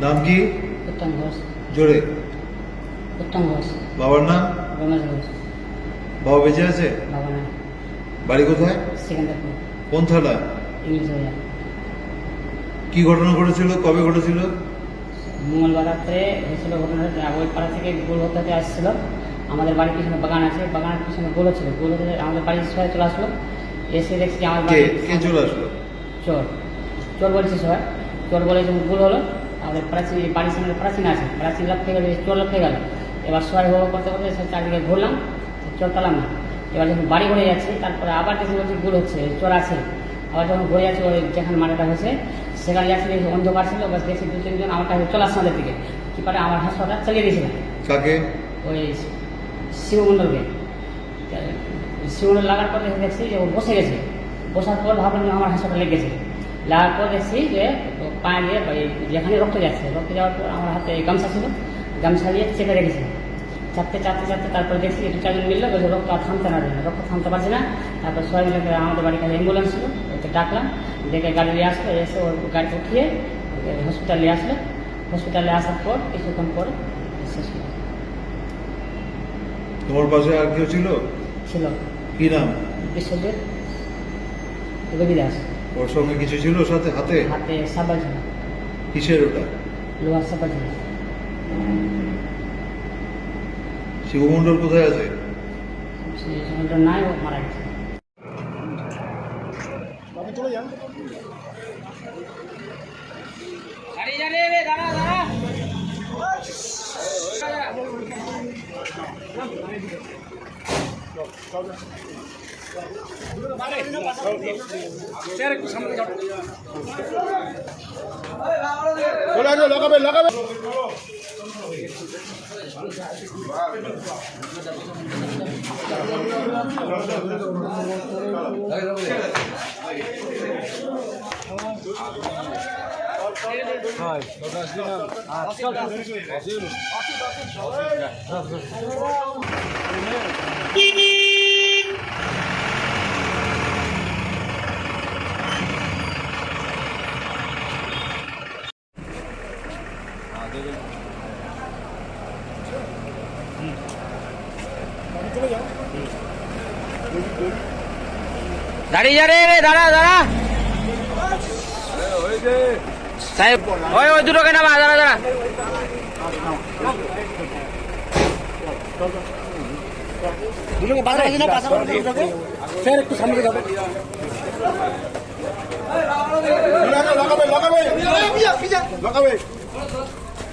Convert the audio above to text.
নাম কি? উত্তম ঘোষ। জোরে। উত্তম ঘোষ। বাবার নাম? রমেশ ঘোষ। বাবা বেঁচে আছে? বাবা না বাড়ি কোথায়? সেকেন্দারপুর। কোন থানা? ইংলিশ কি ঘটনা ঘটেছিল? কবে ঘটেছিল? মঙ্গলবার রাত্রে হয়েছিল ঘটনাটা। ওই পাড়া থেকে গোল হতে আসছিল। আমাদের বাড়ির পিছনে বাগান আছে। বাগানের পিছনে গোল ছিল গোল হতে আমাদের বাড়ির সবাই চলে আসলো। এসে দেখছি আমার বাড়ি চলে আসলো? চোর। চোর বলছে সবাই। চোর বলে যখন ভুল হলো। আমাদের প্রাচীন বাড়ির সামনে প্রাচীন আছে। প্রাচীন লক্ষ্যে গেল চোর লক্ষ্যে গেল। এবার সবাই হো হো করতে করতে চারদিকে ঘুরলাম চোর পেলাম না। এবার যখন বাড়ি ঘুরে যাচ্ছি তারপরে আবার দেখি বলছি ভুল হচ্ছে চোর আছে। আবার যখন ঘুরে যাচ্ছি ওই যেখানে মাটাটা হয়েছে সেখানে যাচ্ছি দেখি অন্ধকার ছিল বাস দেখছি দু তিনজন আমার কাছে চলে আসছে আমাদের দিকে। কি পারে আমার হাসপাতাল চালিয়ে দিয়েছিলাম কাকে? ওই শিবমণ্ডলকে। শিবমণ্ডল লাগার পর দেখে দেখছি যে ও বসে গেছে। বসার পর ভাবলাম আমার হাসপাতালে লেগেছে লাগার পর দেখছি যে পায়ে দিয়ে যেখানে রক্ত যাচ্ছে রক্ত যাওয়ার পর আমার হাতে গামছা ছিল গামছা দিয়ে চেপে রেখেছে। চাপতে চাপতে চাপতে তারপর দেখছি দু চারজন মিললে বলছে রক্ত আর থামতে না রক্ত থামতে পারছে না। তারপর সবাই মিলে আমাদের বাড়ির কাছে অ্যাম্বুলেন্স ছিল ওকে ডাকলাম দেখে গাড়ি নিয়ে আসলো এসে ওর গাড়িতে উঠিয়ে হসপিটালে আসলো। হসপিটালে আসার পর কিছুক্ষণ পর শেষ হলো। তোমার পাশে আর কেউ ছিল? ছিল। কি নাম? বিশ্বজিৎ রবি দাস। ওর সঙ্গে কিছু ছিল সাথে? হাতে? হাতে ছিল কিসের ওটা? লোহার ছিল শিবমণ্ডল কোথায় আছে? সেই নাই ও মারা গেছে। লাগাবে লাগাবে দাঁড়িয়ে যা রে রে দাঁড়া দাঁড়া। সাহেব ওই ওই দুটোকে নামা দাঁড়া দাঁড়া। দুটোকে পাশাপাশি না পাশাপাশি দুটোকে স্যার একটু সামনে যাবে। লাগাবে। লাগাবে লাগাবে।